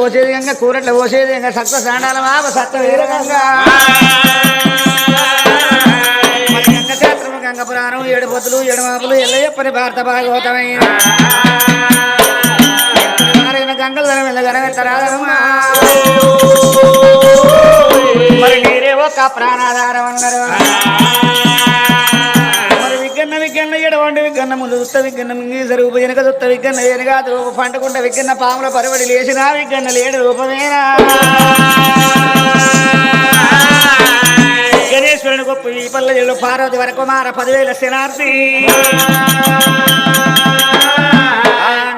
పోసేది గంగ కూరట్లు పోసేది గంగ సత్వ సాండాల మాప సత్వ వీర గంగ. గంగ పురాణం ఏడు పొద్దులు ఏడు మాపులు ఎల్లయ్యప్పని భారత భాగవతమైన మారిన గంగలు ధనం వెళ్ళగనవెత్తరాదమ్మా మరి మీరే ఒక ప్రాణాధారం అన్నారు. పండు ఎడవండి దుత్త విగ్గన్న వెనక దుత్త విగ్గన్న వెనక రూప పంటకుంట విగ్గన్న పాముల పరిబడి లేచిన విగ్గన్న లేడు రూపమేనా? గణేశ్వరుని గొప్ప ఈ పల్లెలు పార్వతి వరకుమార పదివేల శనార్థి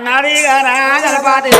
నడిగా రాజలపాతి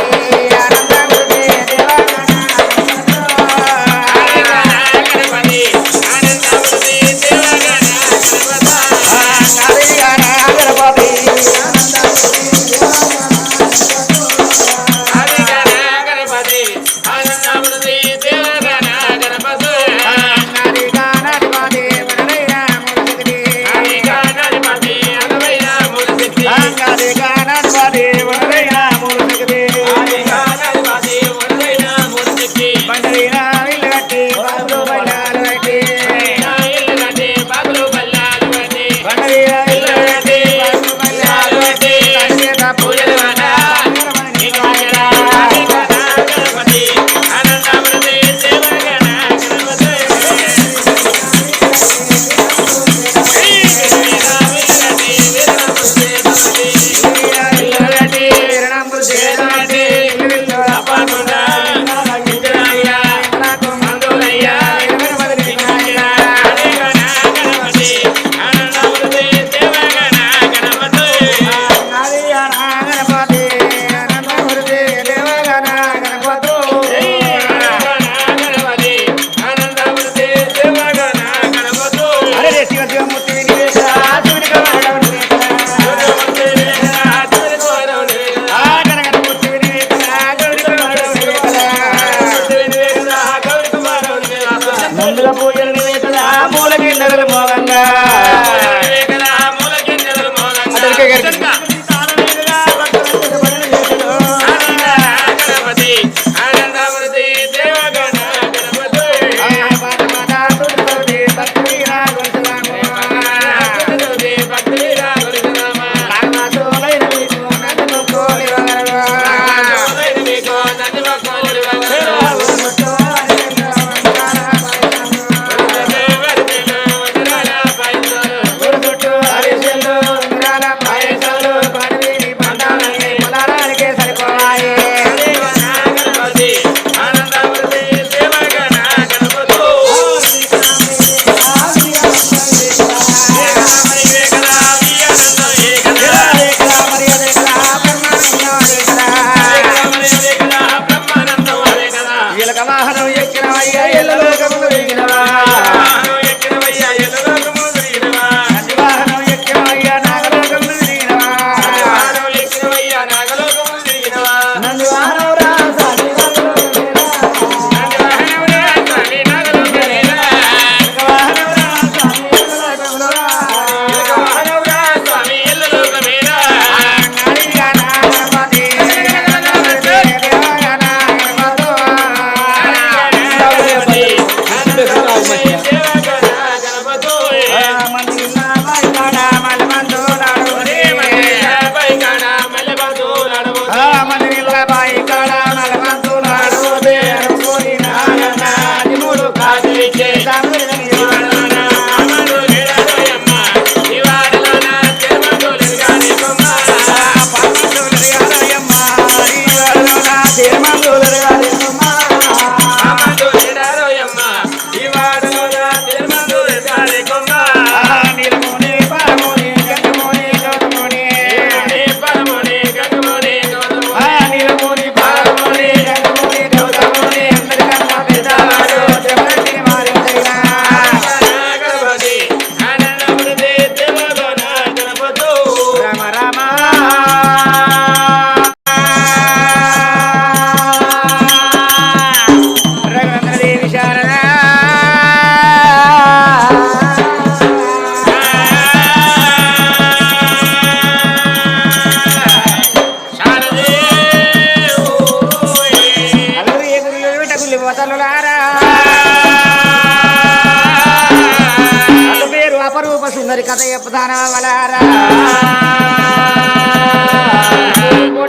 కథ ప్రధాన వలారా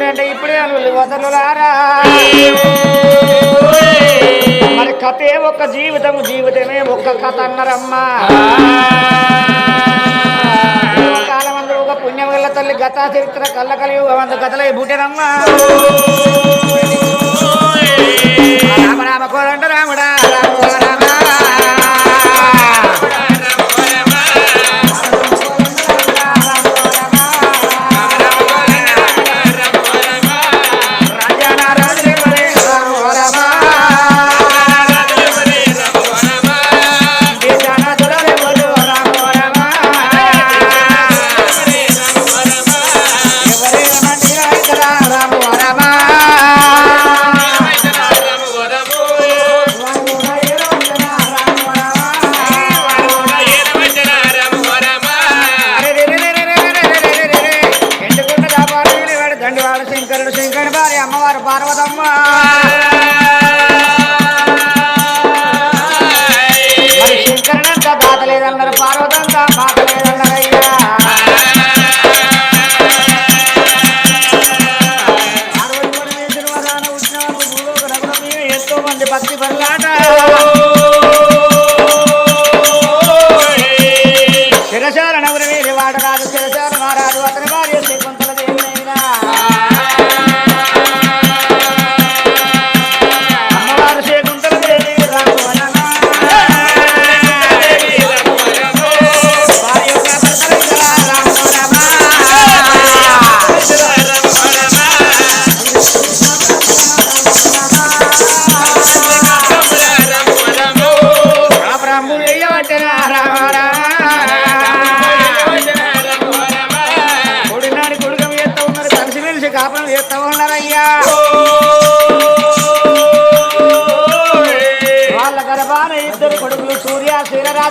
అంటే ఇప్పుడే అల్లు వతలులారా మరి కథే ఒక జీవితము జీవితమే ఒక్క కథ అన్నారమ్మా. కాలమందు ఒక పుణ్యముల తల్లి గత చరిత్ర కళ్ళ కలియుగ వంద కథలై పుట్టినమ్మా. రామ రామ కోరంట రాముడా. దండివాడ శంకరుడు శంకరుడు భార్య అమ్మవారు పార్వతమ్మ.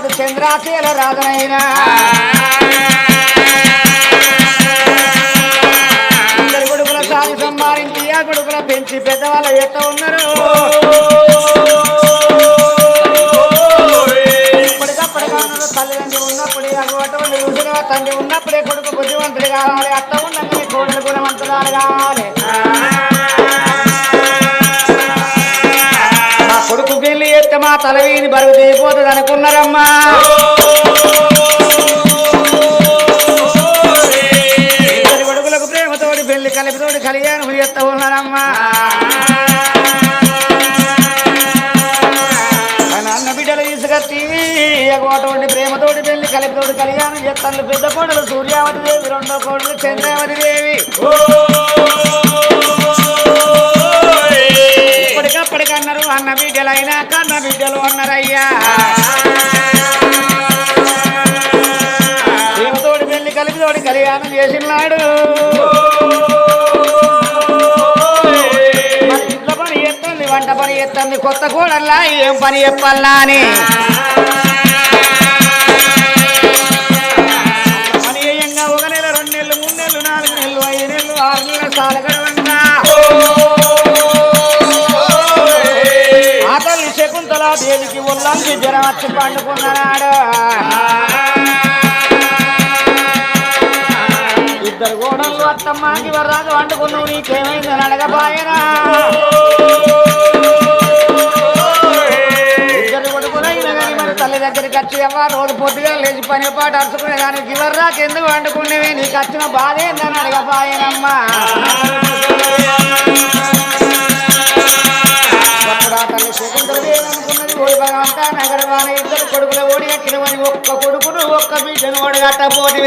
రాజు చంద్ర రాజునైనా. ఇద్దరు కొడుకుల సారి సంపాదించి ఆ కొడుకుల పెంచి పెద్దవాళ్ళ ఎత్త ఉన్నారు. తల్లిదండ్రి ఉన్నప్పుడే అటువంటి తండ్రి ఉన్నప్పుడే కొడుకు బుద్ధివంతుడు కావాలి అత్త ఉన్నప్పుడు కోడలు గుణవంతురాలు కావాలి. తలవీని బరువు దిగిపోతుంది అనుకున్నారమ్మా. ఇద్దరి కొడుకులకు ప్రేమతోటి పెళ్ళి కలిపితోటి కలిగాను ఎత్త ఉన్నారమ్మా. మా నాన్న బిడ్డలు తీసుకొచ్చి అటువంటి ప్రేమతోటి పెళ్ళి కలిపితోటి కలిగాను. ఎత్తండి పెద్ద కోడలు సూర్యావతి దేవి రెండో కోడలు చంద్రావతి దేవి. అన్నారు అన్న బిడ్డలైనా కన్న బిడ్డలు అన్నారయ్యా. దేవతోడి పెళ్ళి కలిపి తోడి కళ్యాణం చేసినాడు. మరి ఇంట్లో పని ఎత్తుంది వంట పని ఎత్తుంది కొత్త కూడల్లా ఏం పని చెప్పాలా అని. చెలికి ఒళ్ళంకి జ్వరం వచ్చి పండుకున్నాడు ఇద్దరు గోడలు అత్తమ్మకి వరరాజు వండుకున్నావు నీకేమైందని అడగపాయనా తల్లి దగ్గరికి వచ్చి ఎవరు రోజు పొద్దుగా లేచి పని పాట అరుచుకునే దానికి ఇవర్రాకి ఎందుకు వండుకునేవి? నీకు వచ్చిన బాధ ఏందని అడగపాయనమ్మా అప్పుడు ఆ తల్లి శకుంతలది ఓడి భగవంత నగరవాన ఇద్దరు కొడుకుల ఓడి ఎక్కినవని ఒక్క కొడుకును ఒక్క బిడ్డను ఓడగట్ట పోటీ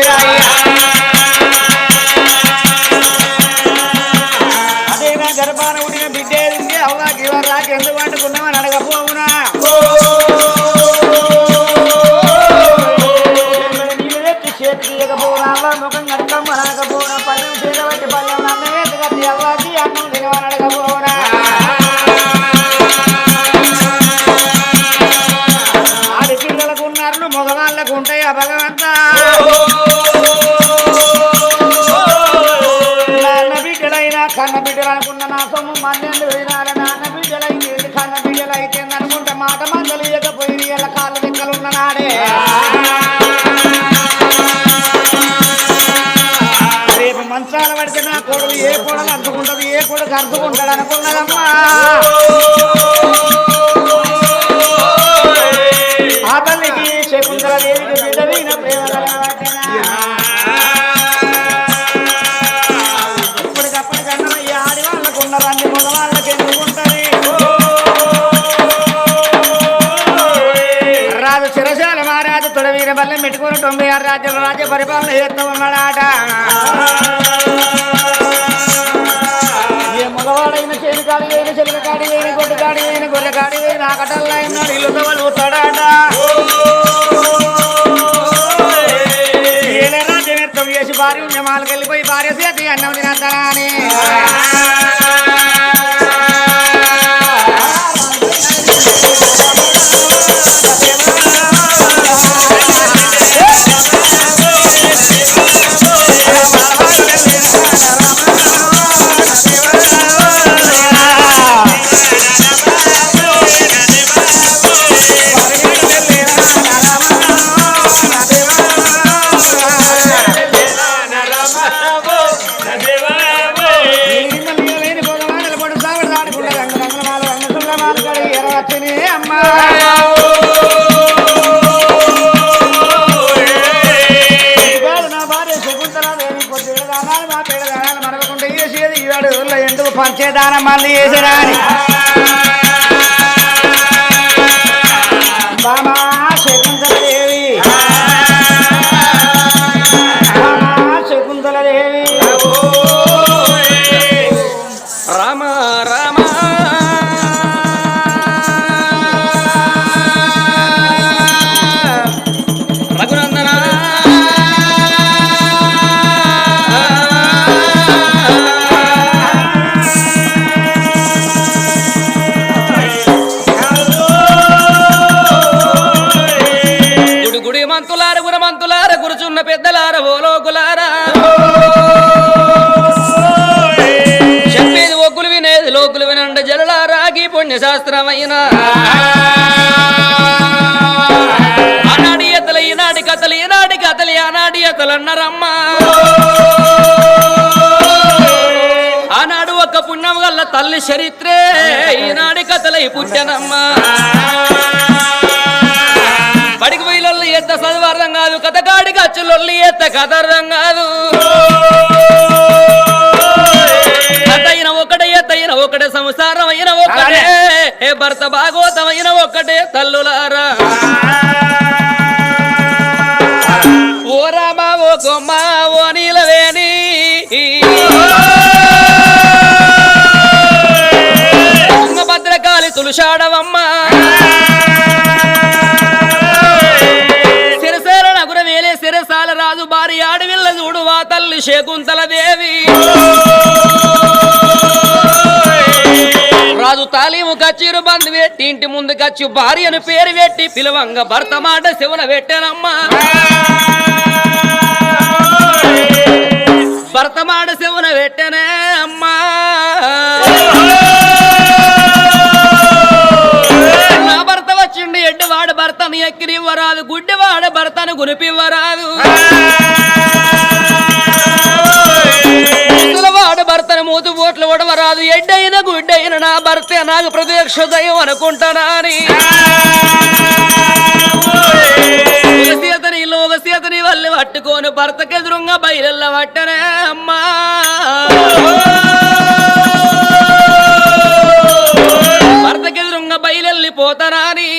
అద్దుకుంటది ఏ అనుకున్నదమ్మా? ఆ తల్లికి శకుంతల దేవికి బిడ్డ ప్రేమ కలగబట్టెనా. ఆడి వాళ్ళకు రాజు చిరశాల మహారాజు తొడవీర బల్లెం పెట్టుకుని తొంభై ఆరు రాజ్యాల రాజ్య పరిపాలన చేస్తూ ఉన్నాడాట. చెలుక కాడి వేయిన గొడ్డు కాడి వేయిన గొర్రె కాడి వేయిన ఆకటల్లా ఉన్నాడు ఇల్లు తవలుతాడాట ఏలే రాజ్యం ఎత్తం చేసి భార్య ఉద్యమాలకు ఈనాటి కథలు ఆనాటి ఎత్తలు అన్నారమ్మా ఆనాడు ఒక పుణ్యం గల్ల తల్లి చరిత్రే ఈనాడి కథలై పుట్టనమ్మా. బడికి పోయి లొల్లి ఎత్త చదువు అర్థం కాదు కథ కాడికి అచ్చు లొల్లి ఎత్త కథ అర్థం కాదు. అతయిన ఒకటే ఎత్తయిన ఒకటే సంసారం అయిన ఒకటే ఏ భర్త భాగవతం అయిన ఒకటే తల్లులారా. ఓ రామ ఓ కొమ్మ ఓ నీలవేణి. తుంగభద్రకాళి తులుషాడవమ్మ. సిరసేర నగుర వేలే సిరసాల రాజు భార్య ఆడవిల్ల చూడు వా తల్లి శకుంతల దేవి. రాజు తాలీము కచ్చిరు బంధు పెట్టి ఇంటి ముందు కచ్చి భార్యను పేరు పెట్టి పిలవంగ భర్త మాట శివన పెట్టానమ్మా. భర్త మాట శివన పెట్టనే అమ్మా. నా భర్త వచ్చిండు ఎడ్డవాడు భర్తను ఎక్కిరివ్వరాదు గుడ్డివాడు భర్తను గునిపివ్వరాదు మూతు బోట్లు ఒడవరాదు ఎడ్డైన గుడ్డైన నా భర్త నాకు ప్రత్యక్ష దైవం అనుకుంటానా అని. ఒక సీతని ఇల్లు ఒక సీతని వల్లి పట్టుకొని భర్తకి ఎదురుగా బయలుల్ల పట్టనే అమ్మా. భర్తకి ఎదురుగా బయలెళ్ళిపోతానా అని.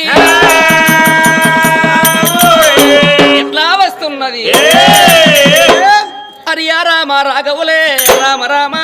ఎట్లా వస్తున్నది? హరియా రామ రాఘవులే రామ రామ.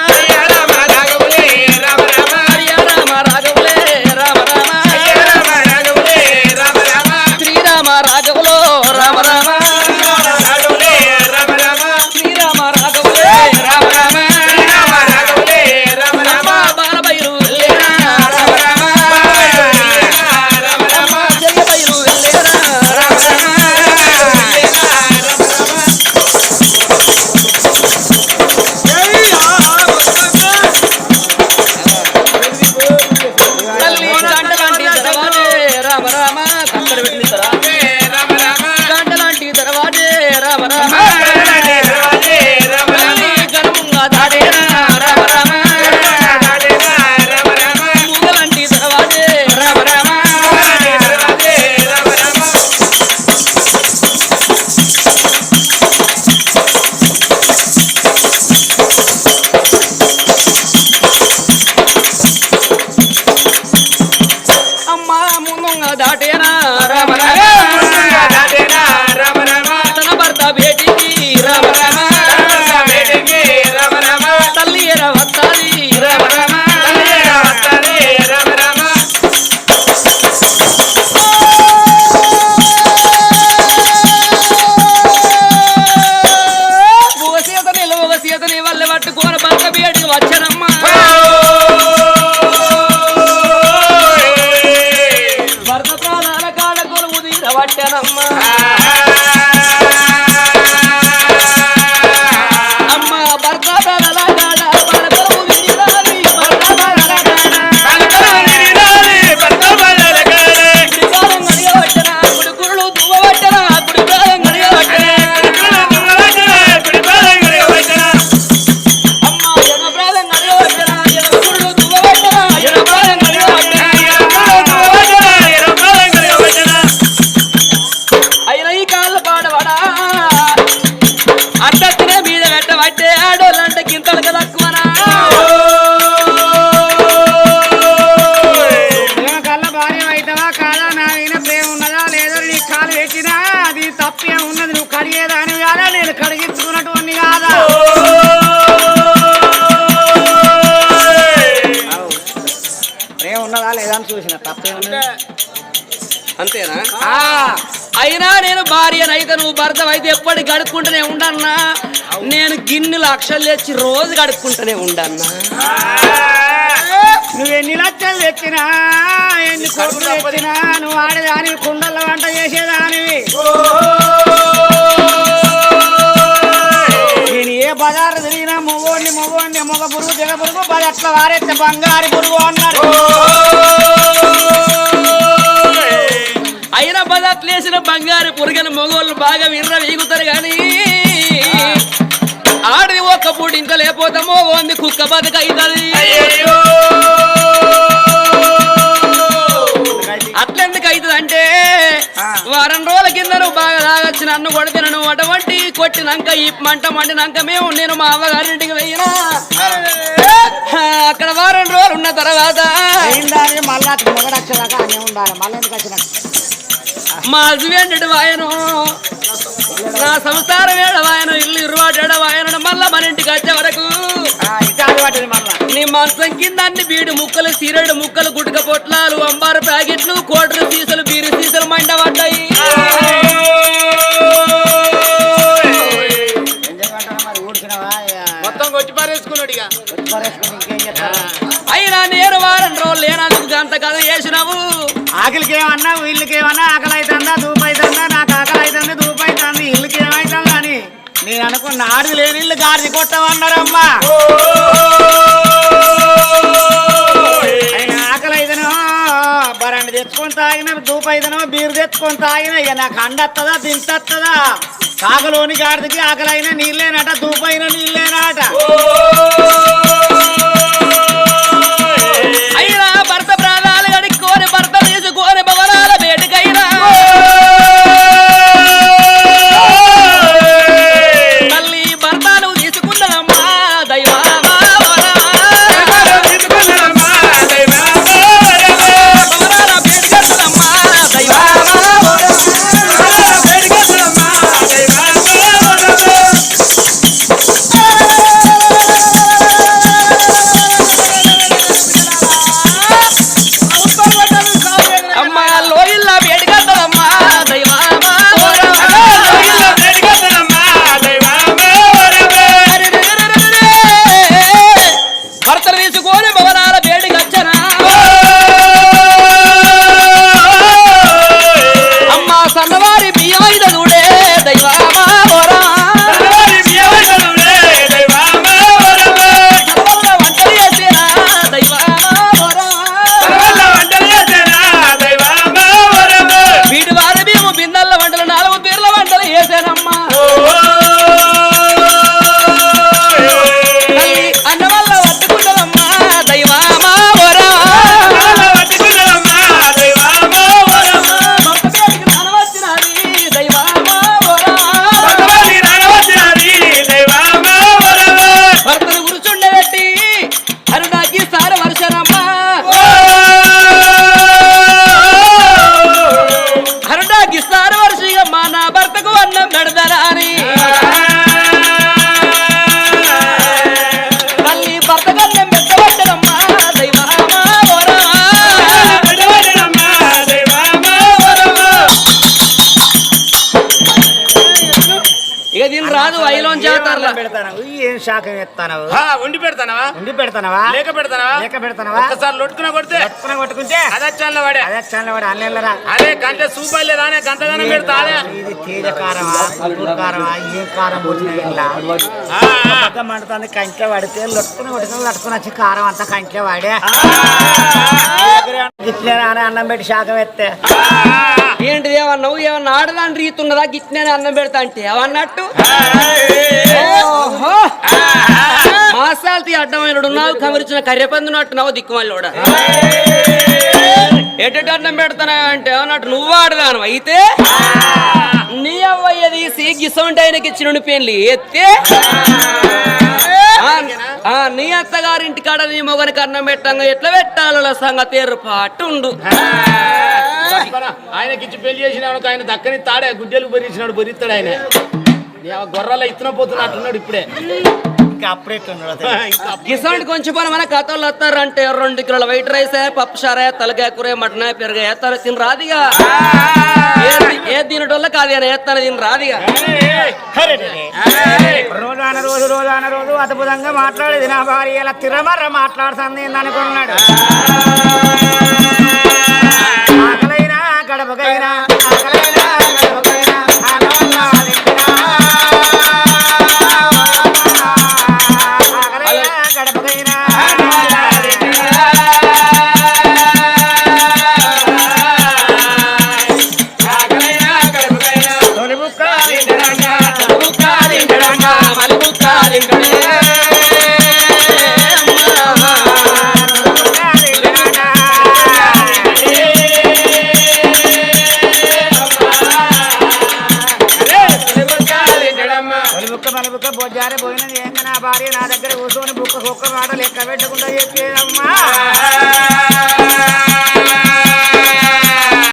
రామ అయినా నేను భార్యనైతే నువ్వు భర్త అయితే ఎప్పటికి గడుక్కుంటూనే ఉండన్నా. నేను గిన్నె లక్షలు తెచ్చి రోజు గడుక్కుంటూనే ఉండన్నా. నువ్వు ఎన్ని లక్షలు తెచ్చినా ఎన్ని కోట్లు తెచ్చినా నువ్వు ఆడేదాని కుండల వంట చేసేదానివి నేను ఏ బజారు తిరిగినా మొగోడిని మొగోడిని మొగ పురుగు దిగ పురుగు బజట్ల వారెత్తే బంగారు పురుగు అన్నారు పదార్థాలు వేసిన బంగారు పురుగని మొగోళ్ళు బాగా విర్ర వీగుతారు కానీ ఆడిది ఒక్క పూట ఇంత లేకపోతామో ఓంది కుక్క బతుక అవుతుంది. అట్లెందుకు అవుతుంది అంటే వారం రోజుల కింద నువ్వు బాగా తాగొచ్చి నన్ను కొడితే నువ్వు అటువంటి కొట్టినాక ఈ మంట మండినాక మేము నేను మా అవ్వగారింటికి వెళ్ళినా అక్కడ వారం రోజులు ఉన్న తర్వాత మళ్ళా ఉండాలి. మళ్ళీ ఎందుకు వచ్చిన మా హస్బెండ్ వాయను. నా సంసారం ఏడవాయను ఇల్లు ఇరువాడేడవాయను మళ్ళా మన ఇంటికి వచ్చే వరకు నీ మంచం కింద అన్ని బీడు ముక్కలు సిరడు ముక్కలు గుడ్క పొట్లాలు అంబారు ప్యాకెట్లు కోటరు సీసలు బీరు సీసలు ఊడ్చినవా మొత్తం కొట్టి పారేసుకున్నాడు ఇక. అయినా నేను వారం రోజులు లేనందుకు అంత కథ చేసినావు. ఆకలికి ఏమన్నా వీళ్ళకి ఏమన్నా నాడు లేని గాడిది కొట్టమన్నారమ్మా. ఆయన ఆకలి అయితేనో బరండి తెచ్చుకొని తాగిన దూపు అయితేనో బీరు తెచ్చుకొని తాగిన ఇక నాకు అండత్తదా దించత్తదా కాకలోని గాడిదికి ఆకలి అయినా నీళ్ళేనట దూపు అయినా నీళ్ళేనట? ఆయుధ చూడే శాఖం ఎత్తాను ఆ, వండి పెడతానవా? ఉండి పెడతానవా? లేక పెడతానవా? లేక పెడతానవా? ఒక్కసారి లొట్టుకున కొడితే పట్టుకుని కొట్టుకుంటే అదచ్చాల వాడే. అదే చాలా వాడు అల్లెల్లరా అదే గంట సూపాయలే రానే గంటగానే పెడతా అదే ఇది తేజ కారమా గుంటూరు కారమా ఏం కారం పోసిన ఇలా మండుతుంది కంచె పడితే లొట్టుకుని కొట్టుకుని లట్టుకుని వచ్చి కారం అంతా కంచె వాడే. ఇట్లే అన్నం పెట్టి శాఖం ఎత్తే. ఏంటిది ఏమన్నావు ఏమన్నా ఆడదాని రీతి ఉన్నదా? గిట్నే అన్నం పెడతా అంటే ఏమన్నట్టు? ఓహో! మాసాలతి అడ్డమైనడు నావు కమిరిచిన కర్రెపందునట్టు నవ్వు దిక్కుమల్లోడ? ఎటు అన్నం పెడతానా అంటే ఏమన్నట్టు నువ్వు ఆడదాను అయితే? నీ అవ్వయ్య తీసి గిసొంటి ఆయనకి ఇచ్చిన పెళ్ళి ఎత్తే? నీ అత్తగారింటి కాడ నీ మొగనికి అన్నం పెట్టంగా ఎట్లా పెట్టాలో సంగతి ఏర్పాటు ఉండు మన ఆయనకి ఇచ్చి పెళ్ళి చేసినాడు ఆయన దక్కని తాడే గుడ్డెలు బరిచ్చినాడు బరిస్తాడు ఆయన. గొర్రెల ఇత్తన పోతున్నట్టున్నాడు ఇప్పుడే. కిసాన్ కొంచెం పని మన కథలు వస్తారంటే రెండు కిలోల వైట్ రైస్ పప్పు షారా తలకాయ కూర మటన్ పెరుగు వేస్తారు తిని రాదిగా. ఏ- దీనిటోళ్ళ కాదు అని వేస్తాను దీని రాదిగా. రోజు అన్న రోజు రోజు అన్న రోజు అద్భుతంగా మాట్లాడేది నా భార్య. ఇలా తిరమర్ర మాట్లాడుతుంది అనుకున్నాడు